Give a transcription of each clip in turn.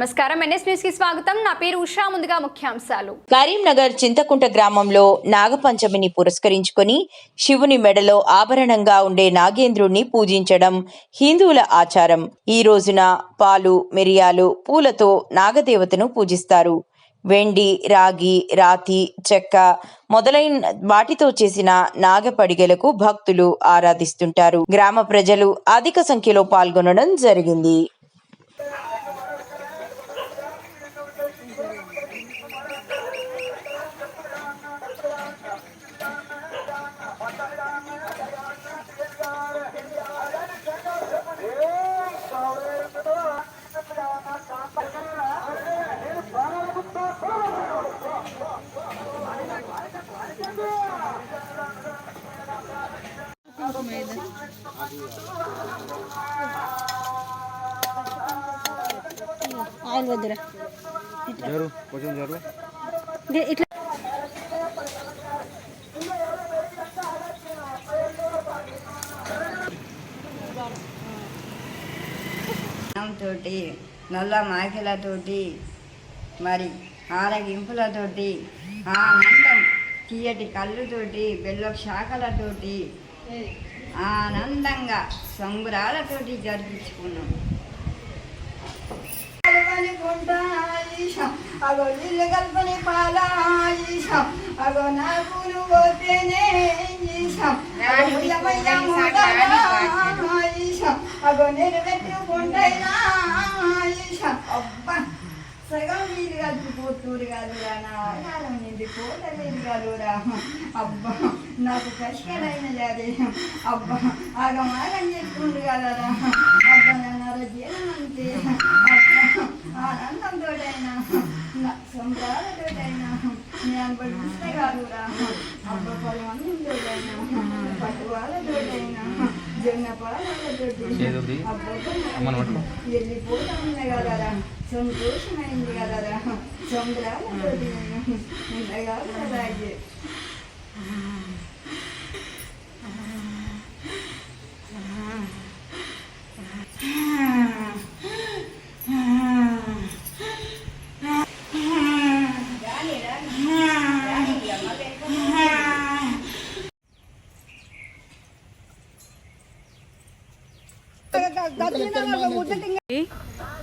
నమస్కారం. ఎన్ఎస్ న్యూస్కి స్వాగతం. నా పేరు ఉషా. ముందుగా ముఖ్యాంశాలు. కరీంనగర్ చింతకుంట గ్రామంలో నాగపంచమిని పురస్కరించుకొని శివుని మెడలో ఆభరణంగా ఉండే నాగేంద్రుణ్ణి పూజించడం హిందువుల ఆచారం. ఈ రోజున పాలు మిరియాలు పూలతో నాగదేవతను పూజిస్తారు. వెండి రాగి రాతి చెక్క మొదలైన వాటితో చేసిన నాగపడిగలకు భక్తులు ఆరాధిస్తుంటారు. గ్రామ ప్రజలు అధిక సంఖ్యలో పాల్గొనడం జరిగింది. ఆయిల్ వద్దురా. జరు కొంచెం జరు. ఇట్లా- ఇట్లా తోటి నల్ల మాకెలతోటి మరి ఆరగింపులతోటి ఆనందం తీయటి కళ్ళుతోటి బెల్లం శాఖలతోటి ఆనందంగా సంబురాలతోటి జరిపించుకున్నాం. అగో నీళ్ళు కల్పని పాల ఈశం అగో పోతేనే అగో నేను పెట్టుకుంటైనా ఈశం అబ్బా సగం నీళ్ళు కలిపిపోతురు కాదురా నా కాలం నింది కోటలేదు కాదురా అబ్బా నాకు కష్టమైన జారి అబ్బా ఆగం ఆగం చెప్పుకుంటు కదరా అబ్బా నన్ను జీవనం అంతే ఆనందంతోటైనా సంబరాలతోటైనా నేను పడిస్తే కాదురా అబ్బా పొలం మందితోటైనా పట్టువాళ్ళతోటైనా చేదోది. అమ్మని పట్టుకో. వెళ్ళిపోతా ఉన్నాయి కదరా సంతోషమైంది కదరా సంబరాలతోటి ఉండగా కదా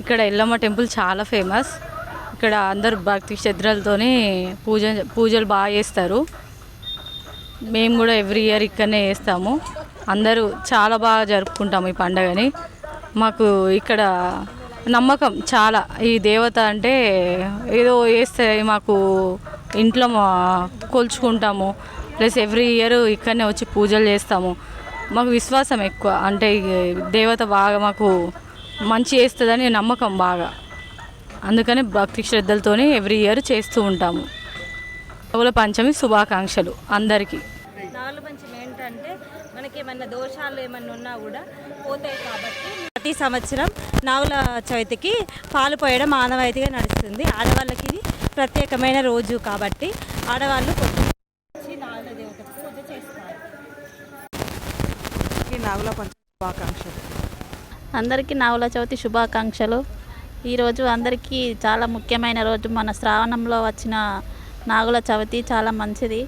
ఇక్కడ ఎల్లమ్మ టెంపుల్ చాలా ఫేమస్. ఇక్కడ అందరు భక్తి శ్రద్ధలతోని పూజ పూజలు బాగా చేస్తారు. మేము కూడా ఎవ్రీ ఇయర్ ఇక్కడనే చేస్తాము. అందరూ చాలా బాగా జరుపుకుంటాము ఈ పండగని. మాకు ఇక్కడ నమ్మకం చాలా. ఈ దేవత అంటే ఏదో వేస్తే మాకు ఇంట్లో కొలుచుకుంటాము. ప్లస్ ఎవ్రీ ఇయర్ ఇక్కడనే వచ్చి పూజలు చేస్తాము. మాకు విశ్వాసం ఎక్కువ. అంటే దేవత బాగా మాకు మంచి చేస్తుందని నమ్మకం బాగా. అందుకని భక్తి శ్రద్ధలతోనే ఎవ్రీ ఇయర్ చేస్తూ ఉంటాము. బహుళ పంచమి శుభాకాంక్షలు అందరికీ. నాలుగు పంచమి ఏంటంటే మనకి ఏమన్నా దోషాలు ఏమన్నా ఉన్నా కూడా పోతాయి కాబట్టి ప్రతి సంవత్సరం నావుల చవితికి పాలు పోయడం ఆనవాయితీగా నడుస్తుంది. ఆడవాళ్ళకి ఇది ప్రత్యేకమైన రోజు కాబట్టి ఆడవాళ్ళు నాగుల దేవతకు పూజ చేస్తారు. అందరికీ నాగుల చవితి శుభాకాంక్షలు. ఈరోజు అందరికీ చాలా ముఖ్యమైన రోజు. మన శ్రావణంలో వచ్చిన నాగుల చవితి చాలా మంచిది.